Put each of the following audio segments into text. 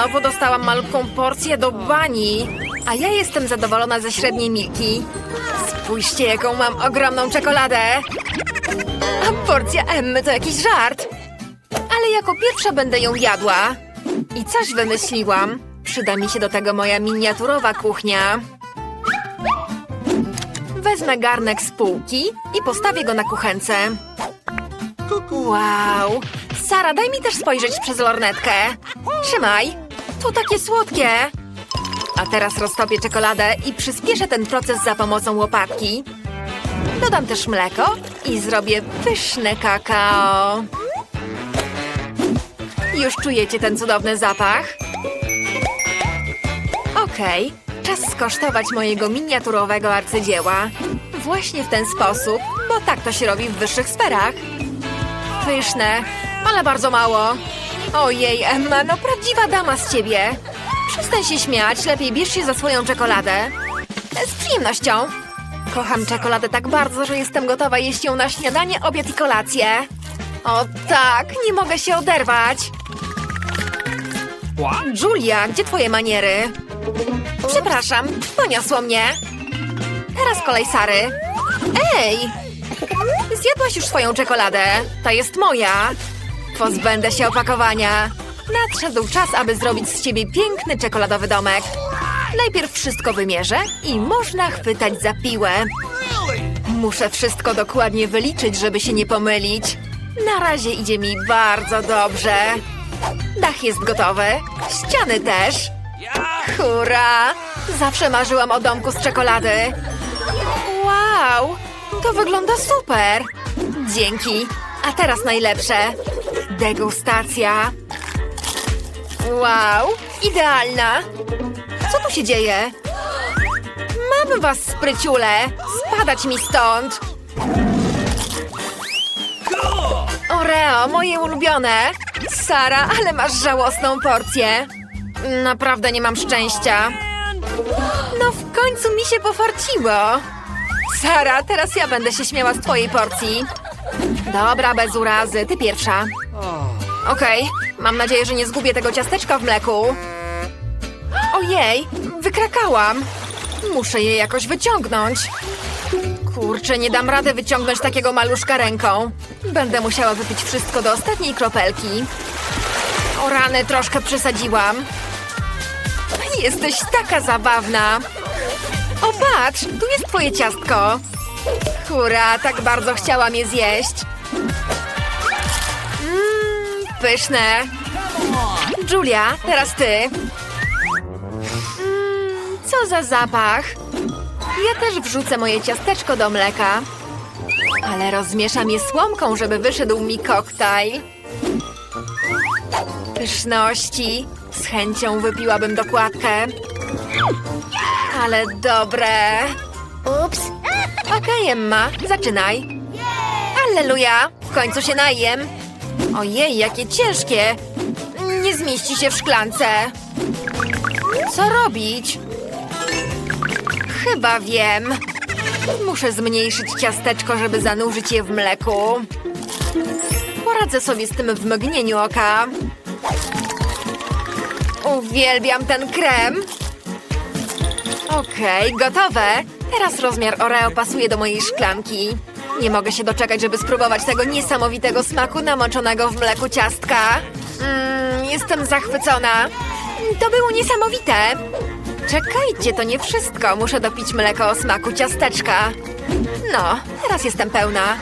znowu dostałam malutką porcję do bani. A ja jestem zadowolona ze średniej Milki. Spójrzcie, jaką mam ogromną czekoladę. A porcja Emmy to jakiś żart. Ale jako pierwsza będę ją jadła. I coś wymyśliłam. Przyda mi się do tego moja miniaturowa kuchnia. Wezmę garnek z półki i postawię go na kuchence. Wow! Sara, daj mi też spojrzeć przez lornetkę. Trzymaj. To takie słodkie. A teraz roztopię czekoladę i przyspieszę ten proces za pomocą łopatki. Dodam też mleko i zrobię pyszne kakao. Już czujecie ten cudowny zapach? Okej, czas skosztować mojego miniaturowego arcydzieła. Właśnie w ten sposób, bo tak to się robi w wyższych sferach. Pyszne, ale bardzo mało. Ojej, Emma, no prawdziwa dama z ciebie. Przestań się śmiać, lepiej bierz się za swoją czekoladę. Z przyjemnością. Kocham czekoladę tak bardzo, że jestem gotowa jeść ją na śniadanie, obiad i kolację. O tak, nie mogę się oderwać. Julia, gdzie twoje maniery? Przepraszam, poniosło mnie. Teraz kolej Sary. Ej! Zjadłaś już swoją czekoladę. Ta jest moja. Pozbędę się opakowania. Nadszedł czas, aby zrobić z ciebie piękny czekoladowy domek. Najpierw wszystko wymierzę i można chwytać za piłę. Muszę wszystko dokładnie wyliczyć, żeby się nie pomylić. Na razie idzie mi bardzo dobrze. Dach jest gotowy, ściany też. Hurra! Zawsze marzyłam o domku z czekolady. Wow! To wygląda super! Dzięki! A teraz najlepsze. Degustacja. Wow! Idealna! Co tu się dzieje? Mam was, spryciule! Spadać mi stąd! Oreo, moje ulubione! Sara, ale masz żałosną porcję. Naprawdę nie mam szczęścia. No w końcu mi się pofarciło. Sara, teraz ja będę się śmiała z twojej porcji. Dobra, bez urazy, ty pierwsza. Okej, mam nadzieję, że nie zgubię tego ciasteczka w mleku. Ojej, wykrakałam. Muszę je jakoś wyciągnąć. Kurczę, nie dam rady wyciągnąć takiego maluszka ręką. Będę musiała wypić wszystko do ostatniej kropelki. O rany, troszkę przesadziłam. Jesteś taka zabawna. O, patrz, tu jest twoje ciastko. Hurra, tak bardzo chciałam je zjeść. Pyszne. Julia, teraz ty. Mmm, co za zapach. Ja też wrzucę moje ciasteczko do mleka. Ale rozmieszam je słomką, żeby wyszedł mi koktajl. Pyszności. Z chęcią wypiłabym dokładkę. Ale dobre. Ups. Okej, Emma, zaczynaj. Alleluja, w końcu się najem. Ojej, jakie ciężkie. Nie zmieści się w szklance. Co robić? Chyba wiem. Muszę zmniejszyć ciasteczko, żeby zanurzyć je w mleku. Poradzę sobie z tym w mgnieniu oka. Uwielbiam ten krem. Okej, gotowe. Teraz rozmiar Oreo pasuje do mojej szklanki. Nie mogę się doczekać, żeby spróbować tego niesamowitego smaku namoczonego w mleku ciastka. Mmm, jestem zachwycona. To było niesamowite. Czekajcie, to nie wszystko. Muszę dopić mleko o smaku ciasteczka. No, teraz jestem pełna.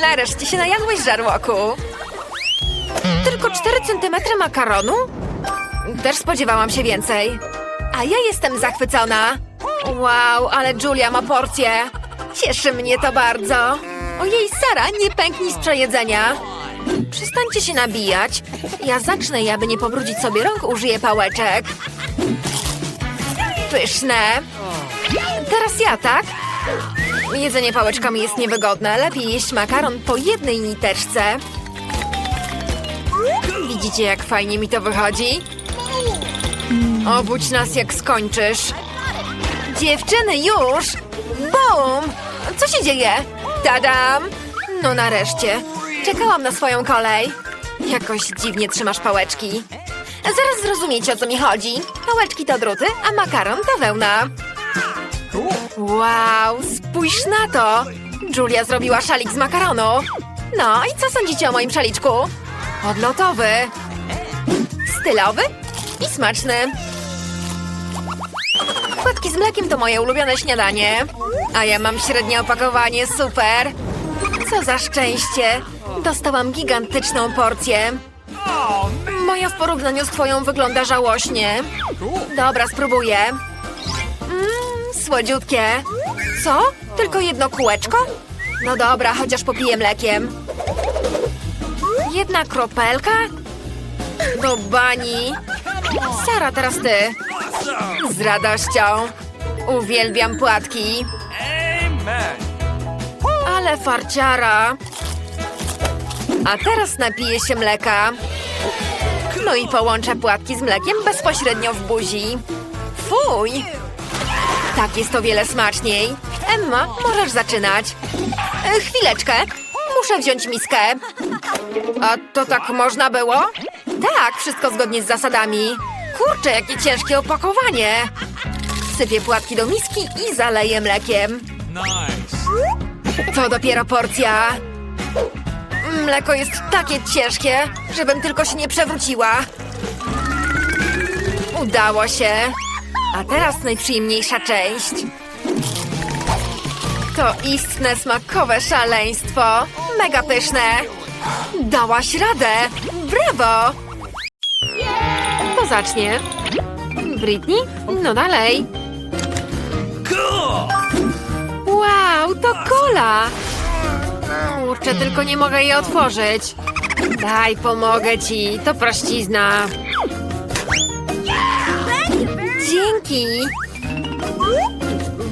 Nareszcie się najadłeś, żarłoku. Tylko 4 centymetry makaronu? Też spodziewałam się więcej. A ja jestem zachwycona. Wow, ale Julia ma porcję. Cieszy mnie to bardzo. Ojej, Sara, nie pęknij z przejedzenia. Przestańcie się nabijać. Ja zacznę i aby nie pobrudzić sobie rąk, użyję pałeczek. Pyszne. Teraz ja, tak? Jedzenie pałeczkami jest niewygodne. Lepiej jeść makaron po jednej niteczce. Widzicie, jak fajnie mi to wychodzi? Obudź nas, jak skończysz. Dziewczyny, już! Bum! Co się dzieje? Tadam! No nareszcie. Czekałam na swoją kolej. Jakoś dziwnie trzymasz pałeczki. Zaraz zrozumiecie, o co mi chodzi. Pałeczki to druty, a makaron to wełna. Wow, spójrz na to! Julia zrobiła szalik z makaronu. No i co sądzicie o moim szaliczku? Odlotowy. Stylowy i smaczny. Płatki z mlekiem to moje ulubione śniadanie. A ja mam średnie opakowanie, super. Co za szczęście. Dostałam gigantyczną porcję. Moja w porównaniu z twoją wygląda żałośnie. Dobra, spróbuję. Mmm, słodziutkie. Co? Tylko jedno kółeczko? No dobra, chociaż popiję mlekiem. Jedna kropelka? Do bani. Sara, teraz ty. Z radością. Uwielbiam płatki. Ale farciara. A teraz napiję się mleka. No i połączę płatki z mlekiem bezpośrednio w buzi. Fuj! Tak jest o wiele smaczniej. Emma, możesz zaczynać. E, chwileczkę. Muszę wziąć miskę. A to tak można było? Tak, wszystko zgodnie z zasadami. Kurczę, jakie ciężkie opakowanie. Sypię płatki do miski i zaleję mlekiem. Nice. To dopiero porcja. Mleko jest takie ciężkie, żebym tylko się nie przewróciła. Udało się. A teraz najprzyjemniejsza część. To istne smakowe szaleństwo. Mega pyszne. Dałaś radę. Brawo. Zacznie. Britney? No dalej. Wow, to kola! Kurczę, tylko nie mogę jej otworzyć. Daj, pomogę ci. To prościzna. Dzięki.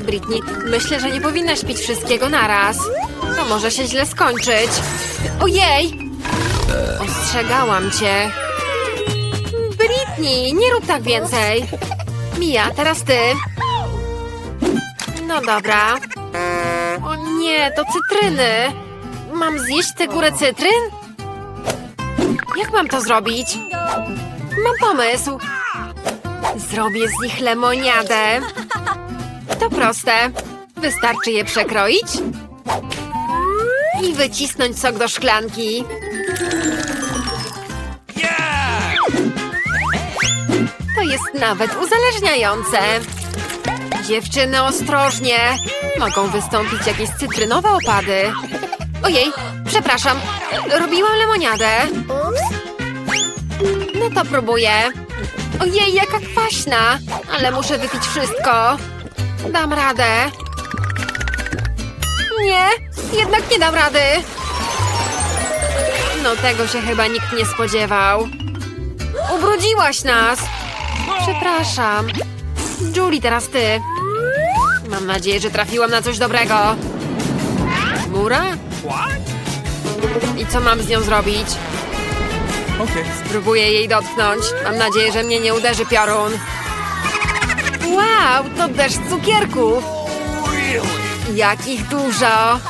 Britney, myślę, że nie powinnaś pić wszystkiego naraz. To może się źle skończyć. Ojej! Ostrzegałam cię. Britney, nie rób tak więcej. Mia, teraz ty. No dobra. O nie, to cytryny. Mam zjeść tę górę cytryn? Jak mam to zrobić? Mam pomysł. Zrobię z nich lemoniadę. To proste. Wystarczy je przekroić i wycisnąć sok do szklanki. Nawet uzależniające. Dziewczyny, ostrożnie! Mogą wystąpić jakieś cytrynowe opady. Ojej, przepraszam, robiłam lemoniadę. No to próbuję. Ojej, jaka kwaśna! Ale muszę wypić wszystko. Dam radę. Nie, jednak nie dam rady. No tego się chyba nikt nie spodziewał. Ubrudziłaś nas! Przepraszam. Julie, teraz ty. Mam nadzieję, że trafiłam na coś dobrego. Mura? I co mam z nią zrobić? Okay. Próbuję jej dotknąć. Mam nadzieję, że mnie nie uderzy piorun. Wow, to deszcz cukierków. Jakich dużo.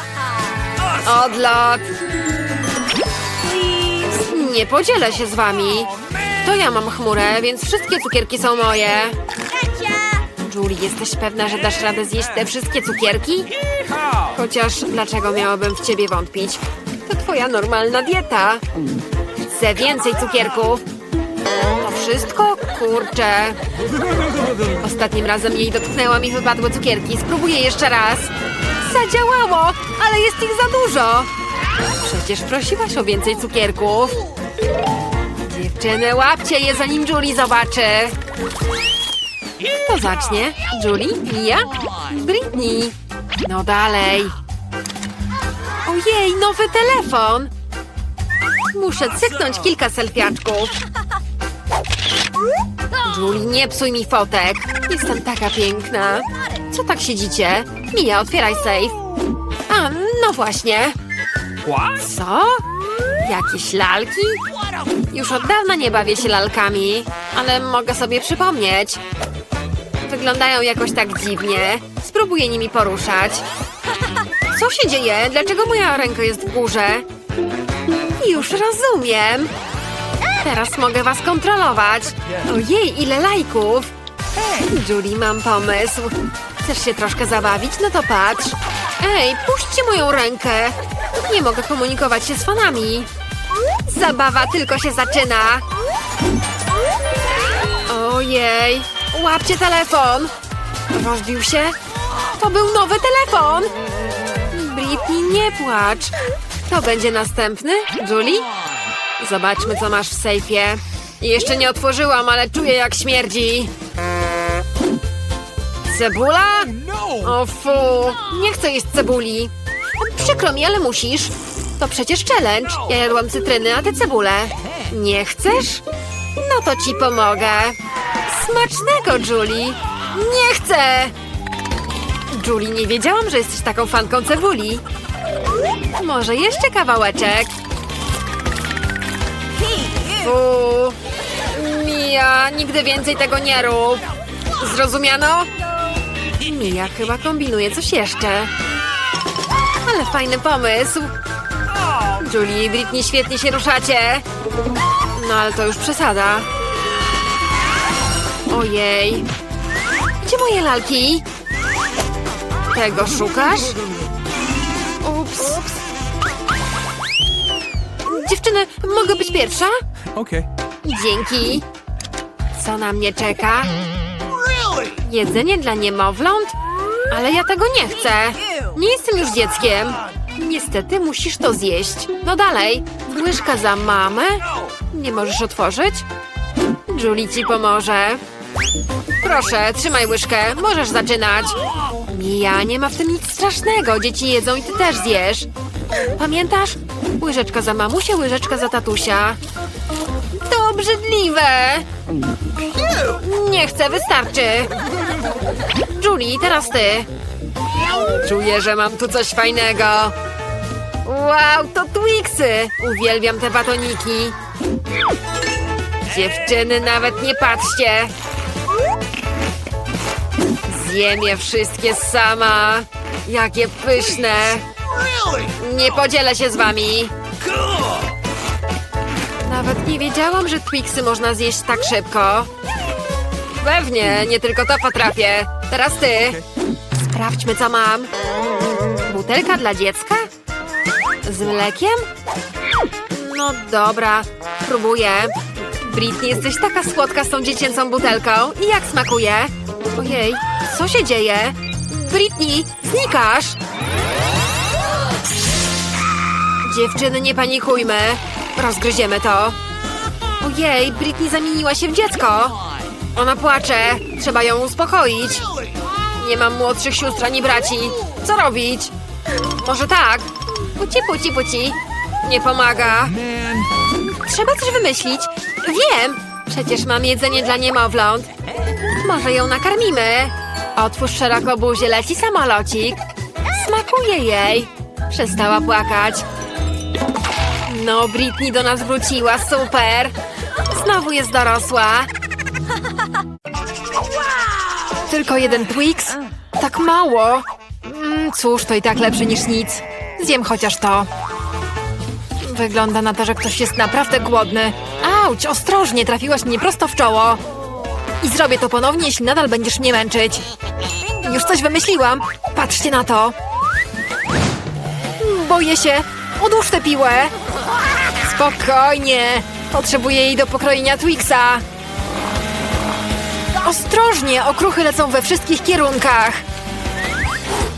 Odlot. Nie podzielę się z wami. To ja mam chmurę, więc wszystkie cukierki są moje. Julie, jesteś pewna, że dasz radę zjeść te wszystkie cukierki? Chociaż dlaczego miałabym w ciebie wątpić? To twoja normalna dieta. Chcę więcej cukierków. To wszystko? Kurczę. Ostatnim razem jej dotknęłam i wypadły cukierki. Spróbuję jeszcze raz. Zadziałało, ale jest ich za dużo. Przecież prosiłaś o więcej cukierków. Dziewczyny, łapcie je, zanim Julie zobaczy. Kto zacznie? Julie? Mia? Britney. No dalej. Ojej, nowy telefon. Muszę cyknąć kilka selfiaczków. Julie, nie psuj mi fotek. Jestem taka piękna. Co tak siedzicie? Mia, otwieraj safe. A, no właśnie. Co? Jakieś lalki? Już od dawna nie bawię się lalkami, ale mogę sobie przypomnieć. Wyglądają jakoś tak dziwnie. Spróbuję nimi poruszać. Co się dzieje? Dlaczego moja ręka jest w górze? Już rozumiem. Teraz mogę was kontrolować. Ojej, ile lajków. Julie, mam pomysł. Chcesz się troszkę zabawić? No to patrz. Ej, puśćcie moją rękę. Nie mogę komunikować się z fanami. Zabawa tylko się zaczyna. Ojej, łapcie telefon. Rozbił się? To był nowy telefon. Britney, nie płacz. To będzie następny? Julie? Zobaczmy, co masz w sejfie. Jeszcze nie otworzyłam, ale czuję, jak śmierdzi. Cebula? O fu, nie chcę jeść cebuli. Przykro mi, ale musisz. To przecież challenge. Ja jadłam cytryny, a ty cebulę. Nie chcesz? No to ci pomogę. Smacznego, Julie. Nie chcę! Julie, nie wiedziałam, że jesteś taką fanką cebuli. Może jeszcze kawałeczek? Fu. Mia, nigdy więcej tego nie rób. Zrozumiano? Mia chyba kombinuje coś jeszcze. Ale fajny pomysł. Julie i Britney świetnie się ruszacie. No ale to już przesada. Ojej. Gdzie moje lalki? Tego szukasz? Ups. Dziewczyny, mogę być pierwsza? Okay. Dzięki. Co na mnie czeka? Jedzenie dla niemowląt? Ale ja tego nie chcę. Nie jestem już dzieckiem. Niestety musisz to zjeść. No dalej. Łyżka za mamę? Nie możesz otworzyć? Julie ci pomoże. Proszę, trzymaj łyżkę. Możesz zaczynać. Mija, nie ma w tym nic strasznego. Dzieci jedzą i ty też zjesz. Pamiętasz? Łyżeczka za mamusię, łyżeczka za tatusia. To obrzydliwe! Nie chcę, wystarczy! Julie, teraz ty! Czuję, że mam tu coś fajnego! Wow, to Twixy! Uwielbiam te batoniki! Dziewczyny, nawet nie patrzcie! Zjem je wszystkie sama! Jakie pyszne! Nie podzielę się z wami! Nawet nie wiedziałam, że Twixy można zjeść tak szybko. Pewnie, nie tylko to potrafię. Teraz ty. Sprawdźmy, co mam. Butelka dla dziecka? Z mlekiem? No dobra, spróbuję. Britney, jesteś taka słodka z tą dziecięcą butelką. I jak smakuje? Ojej, co się dzieje? Britney, znikasz! Dziewczyny, nie panikujmy. Rozgryziemy to. Ojej, Britney zamieniła się w dziecko. Ona płacze. Trzeba ją uspokoić. Nie mam młodszych sióstr ani braci. Co robić? Może tak? Puci, puci, puci. Nie pomaga. Trzeba coś wymyślić. Wiem! Przecież mam jedzenie dla niemowląt. Może ją nakarmimy. Otwórz szeroko buzię, leci samolocik. Smakuje jej. Przestała płakać. No, Britney do nas wróciła, super. Znowu jest dorosła. Tylko jeden Twix? Tak mało. Mm, cóż, to i tak lepsze niż nic. Zjem chociaż to. Wygląda na to, że ktoś jest naprawdę głodny. Auć, ostrożnie, trafiłaś mnie prosto w czoło. I zrobię to ponownie, jeśli nadal będziesz mnie męczyć. Już coś wymyśliłam. Patrzcie na to. Boję się. Odłóż tę piłę. Spokojnie. Potrzebuję jej do pokrojenia Twixa. Ostrożnie, okruchy lecą we wszystkich kierunkach.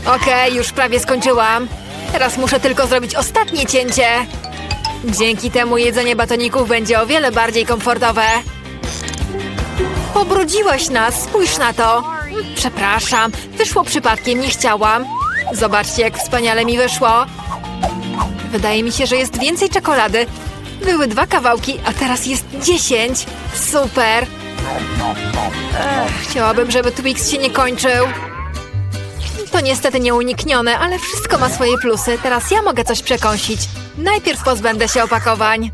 Okej, już prawie skończyłam. Teraz muszę tylko zrobić ostatnie cięcie. Dzięki temu jedzenie batoników będzie o wiele bardziej komfortowe. Pobrudziłaś nas, spójrz na to. Przepraszam, wyszło przypadkiem, nie chciałam. Zobaczcie, jak wspaniale mi wyszło. Wydaje mi się, że jest więcej czekolady. Były dwa kawałki, a teraz jest dziesięć. Super. Chciałabym, żeby Twix się nie kończył. To niestety nieuniknione, ale wszystko ma swoje plusy. Teraz ja mogę coś przekąsić. Najpierw pozbędę się opakowań.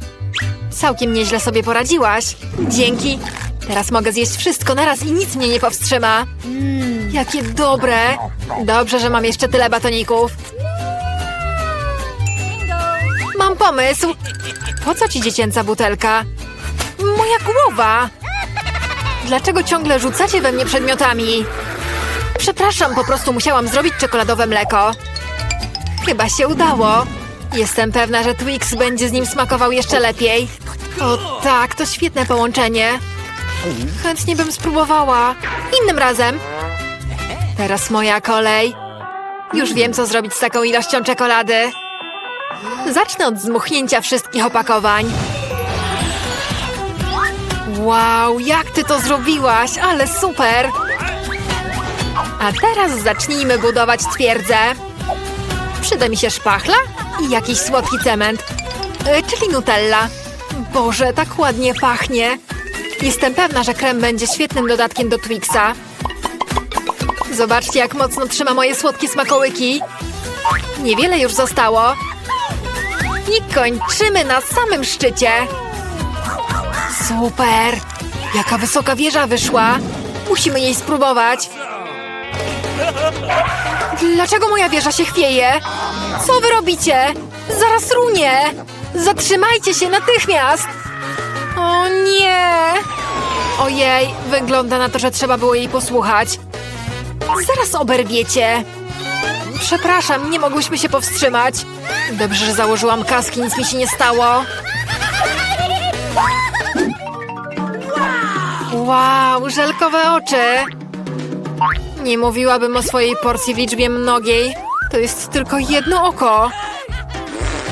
Całkiem nieźle sobie poradziłaś. Dzięki. Teraz mogę zjeść wszystko naraz i nic mnie nie powstrzyma. Jakie dobre. Dobrze, że mam jeszcze tyle batoników. Mam pomysł. Po co ci dziecięca butelka? Moja głowa! Dlaczego ciągle rzucacie we mnie przedmiotami? Przepraszam, po prostu musiałam zrobić czekoladowe mleko. Chyba się udało. Jestem pewna, że Twix będzie z nim smakował jeszcze lepiej. O tak, to świetne połączenie. Chętnie bym spróbowała. Innym razem. Teraz moja kolej. Już wiem, co zrobić z taką ilością czekolady. Zacznę od zmuchnięcia wszystkich opakowań. Wow, jak ty to zrobiłaś, ale super! A teraz zacznijmy budować twierdzę. Przyda mi się szpachla i jakiś słodki cement, e, czyli nutella. Boże, tak ładnie pachnie. Jestem pewna, że krem będzie świetnym dodatkiem do Twixa. Zobaczcie, jak mocno trzyma moje słodkie smakołyki. Niewiele już zostało. I kończymy na samym szczycie. Super! Jaka wysoka wieża wyszła! Musimy jej spróbować. Dlaczego moja wieża się chwieje? Co wy robicie? Zaraz runie! Zatrzymajcie się natychmiast! O nie! Ojej, wygląda na to, że trzeba było jej posłuchać. Zaraz oberwiecie. Przepraszam, nie mogłyśmy się powstrzymać. Dobrze, że założyłam kaski, nic mi się nie stało. Wow, żelkowe oczy. Nie mówiłabym o swojej porcji w liczbie mnogiej. To jest tylko jedno oko.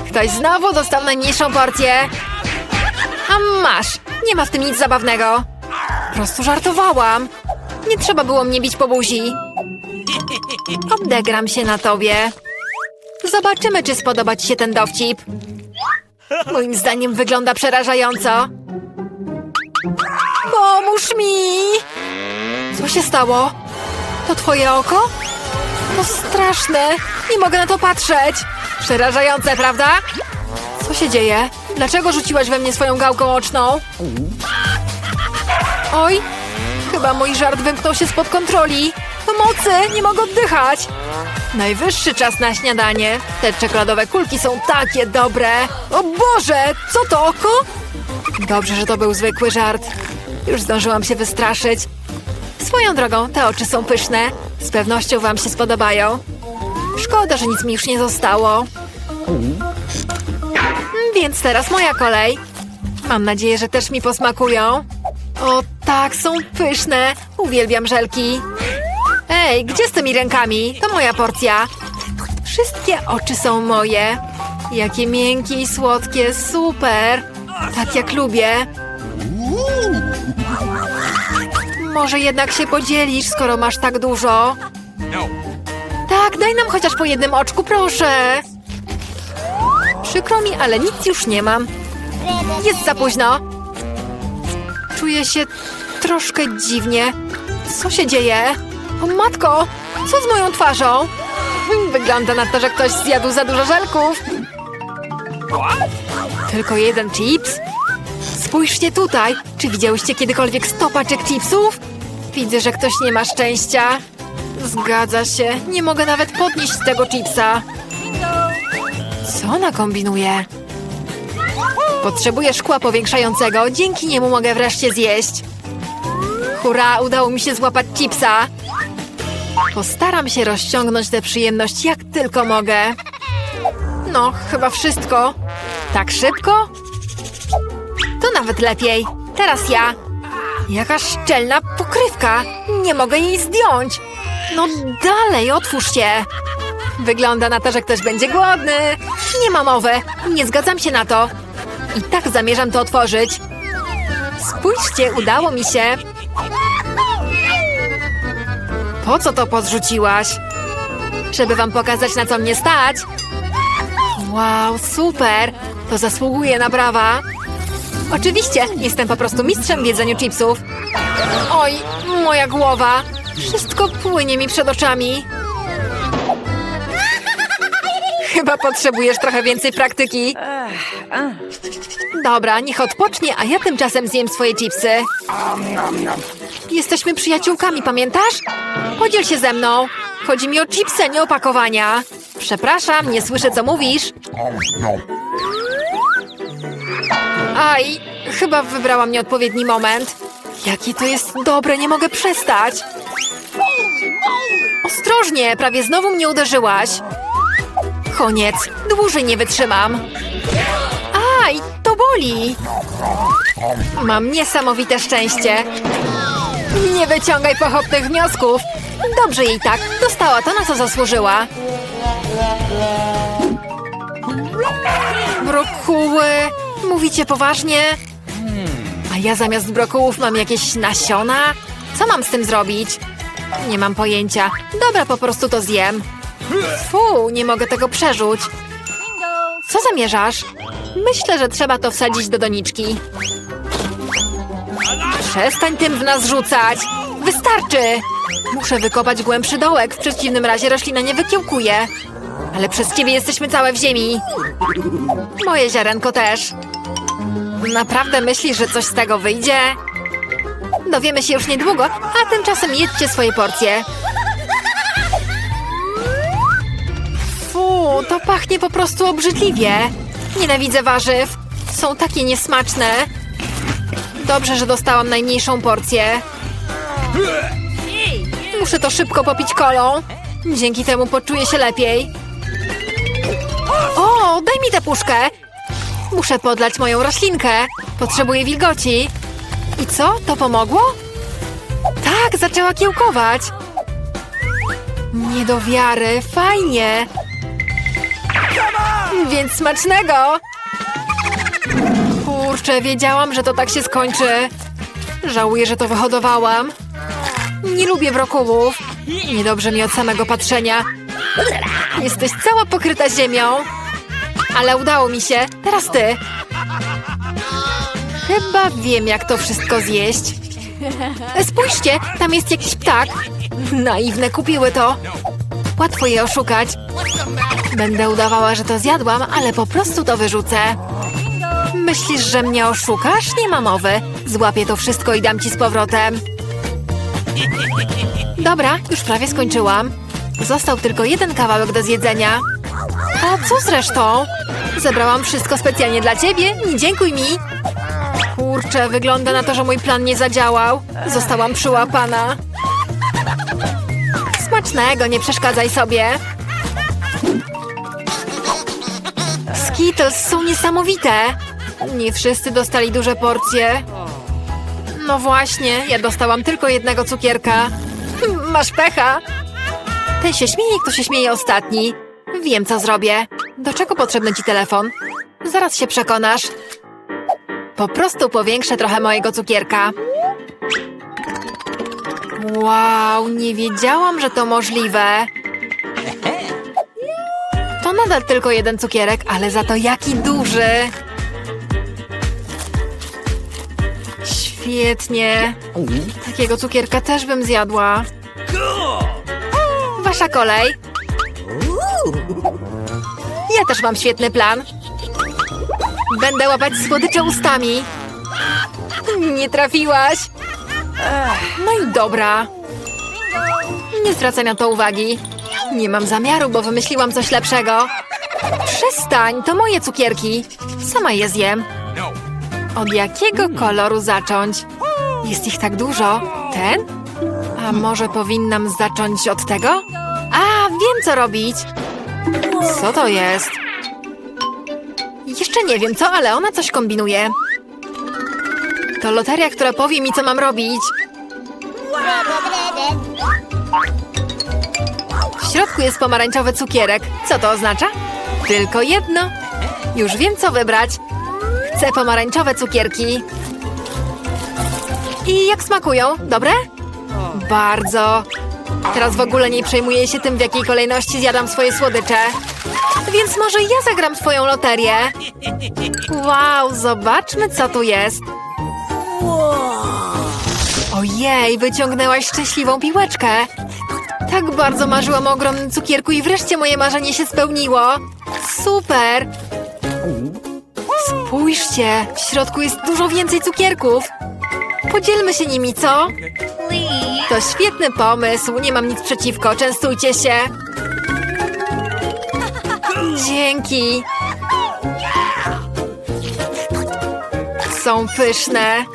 Ktoś znowu dostał najmniejszą porcję. A masz, nie ma w tym nic zabawnego. Po prostu żartowałam. Nie trzeba było mnie bić po buzi. Odegram się na tobie. Zobaczymy, czy spodoba ci się ten dowcip. Moim zdaniem wygląda przerażająco. Co się stało? To twoje oko? To straszne. Nie mogę na to patrzeć. Przerażające, prawda? Co się dzieje? Dlaczego rzuciłaś we mnie swoją gałką oczną? Oj, chyba mój żart wymknął się spod kontroli. Pomocy, nie mogę oddychać. Najwyższy czas na śniadanie. Te czekoladowe kulki są takie dobre. O Boże, co to oko? Dobrze, że to był zwykły żart. Już zdążyłam się wystraszyć. Swoją drogą, te oczy są pyszne. Z pewnością wam się spodobają. Szkoda, że nic mi już nie zostało. Więc teraz moja kolej. Mam nadzieję, że też mi posmakują. O tak, są pyszne. Uwielbiam żelki. Ej, gdzie z tymi rękami? To moja porcja. Wszystkie oczy są moje. Jakie miękkie i słodkie, super. Tak jak lubię. Może jednak się podzielisz, skoro masz tak dużo. No. Tak, daj nam chociaż po jednym oczku, proszę. Przykro mi, ale nic już nie mam. Jest za późno. Czuję się troszkę dziwnie. Co się dzieje? O matko, co z moją twarzą? Wygląda na to, że ktoś zjadł za dużo żelków. Tylko jeden chips? Spójrzcie tutaj. Czy widziałyście kiedykolwiek sto paczek chipsów? Widzę, że ktoś nie ma szczęścia. Zgadza się. Nie mogę nawet podnieść tego chipsa. Co ona kombinuje? Potrzebuję szkła powiększającego. Dzięki niemu mogę wreszcie zjeść. Hurra, udało mi się złapać chipsa. Postaram się rozciągnąć tę przyjemność jak tylko mogę. No, chyba wszystko. Tak szybko? Nawet lepiej. Teraz ja. Jaka szczelna pokrywka. Nie mogę jej zdjąć. No dalej, otwórz się. Wygląda na to, że ktoś będzie głodny. Nie ma mowy. Nie zgadzam się na to. I tak zamierzam to otworzyć. Spójrzcie, udało mi się. Po co to podrzuciłaś? Żeby wam pokazać, na co mnie stać. Wow, super! To zasługuje na brawa. Oczywiście, jestem po prostu mistrzem w jedzeniu chipsów. Oj, moja głowa. Wszystko płynie mi przed oczami. Chyba potrzebujesz trochę więcej praktyki. Dobra, niech odpocznie, a ja tymczasem zjem swoje chipsy. Jesteśmy przyjaciółkami, pamiętasz? Podziel się ze mną. Chodzi mi o chipsy, nie opakowania. Przepraszam, nie słyszę, co mówisz. Aj, chyba wybrałam nieodpowiedni moment. Jakie to jest dobre, nie mogę przestać. Ostrożnie, prawie znowu mnie uderzyłaś. Koniec, dłużej nie wytrzymam. Aj, to boli. Mam niesamowite szczęście. Nie wyciągaj pochopnych wniosków. Dobrze jej tak, dostała to, na co zasłużyła. Brokuły, mówicie poważnie? A ja zamiast brokułów mam jakieś nasiona? Co mam z tym zrobić? Nie mam pojęcia. Dobra, po prostu to zjem. Fu, nie mogę tego przerzuć. Co zamierzasz? Myślę, że trzeba to wsadzić do doniczki. Przestań tym w nas rzucać! Wystarczy! Muszę wykopać głębszy dołek, w przeciwnym razie roślina nie wykiełkuje. Ale przez ciebie jesteśmy całe w ziemi. Moje ziarenko też. Naprawdę myślisz, że coś z tego wyjdzie? Dowiemy się już niedługo, a tymczasem jedźcie swoje porcje. Fu, to pachnie po prostu obrzydliwie. Nienawidzę warzyw. Są takie niesmaczne. Dobrze, że dostałam najmniejszą porcję. Muszę to szybko popić kolą. Dzięki temu poczuję się lepiej. Daj mi tę puszkę. Muszę podlać moją roślinkę. Potrzebuję wilgoci. I co? To pomogło? Tak, zaczęła kiełkować. Nie do wiary, fajnie. Więc smacznego. Kurczę, wiedziałam, że to tak się skończy. Żałuję, że to wyhodowałam. Nie lubię brokułów. Niedobrze mi od samego patrzenia. Jesteś cała pokryta ziemią. Ale udało mi się. Teraz ty. Chyba wiem, jak to wszystko zjeść. Spójrzcie, tam jest jakiś ptak. Naiwne kupiły to. Łatwo je oszukać. Będę udawała, że to zjadłam, ale po prostu to wyrzucę. Myślisz, że mnie oszukasz? Nie ma mowy. Złapię to wszystko i dam ci z powrotem. Dobra, już prawie skończyłam. Został tylko jeden kawałek do zjedzenia. A co z resztą? Zebrałam wszystko specjalnie dla ciebie. Nie dziękuj mi. Kurczę, wygląda na to, że mój plan nie zadziałał. Zostałam przyłapana. Smacznego, nie przeszkadzaj sobie. Skittles są niesamowite. Nie wszyscy dostali duże porcje. No właśnie, ja dostałam tylko jednego cukierka. Masz pecha. Ten się śmieje, kto się śmieje ostatni. Wiem, co zrobię. Do czego potrzebny ci telefon? Zaraz się przekonasz. Po prostu powiększę trochę mojego cukierka. Wow, nie wiedziałam, że to możliwe. To nadal tylko jeden cukierek, ale za to jaki duży. Świetnie. Takiego cukierka też bym zjadła. Wasza kolej. Ja też mam świetny plan. Będę łapać słodycze ustami. Nie trafiłaś. No i dobra. Nie zwracaj na to uwagi. Nie mam zamiaru, bo wymyśliłam coś lepszego. Przestań, to moje cukierki. Sama je zjem. Od jakiego koloru zacząć? Jest ich tak dużo. Ten? A może powinnam zacząć od tego? A, wiem co robić. Co to jest? Jeszcze nie wiem co, ale ona coś kombinuje. To loteria, która powie mi, co mam robić. W środku jest pomarańczowy cukierek. Co to oznacza? Tylko jedno. Już wiem, co wybrać. Chcę pomarańczowe cukierki. I jak smakują? Dobre? Bardzo. Teraz w ogóle nie przejmuję się tym, w jakiej kolejności zjadam swoje słodycze. Więc może ja zagram swoją loterię. Wow, zobaczmy, co tu jest. Ojej, wyciągnęłaś szczęśliwą piłeczkę. Tak bardzo marzyłam o ogromnym cukierku i wreszcie moje marzenie się spełniło. Super! Spójrzcie, w środku jest dużo więcej cukierków. Podzielmy się nimi, co? To świetny pomysł, nie mam nic przeciwko, częstujcie się. Dzięki. są pyszne.